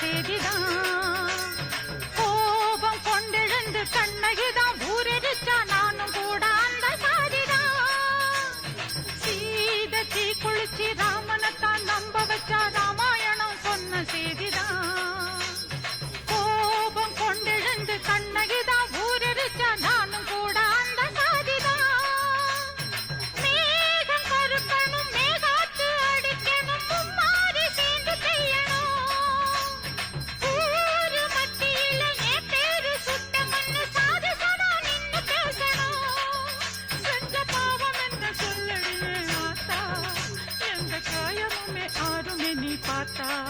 தேதிதான் கோபம் கொண்டெழுந்து கண்ணகிதான் ಮಾತಾ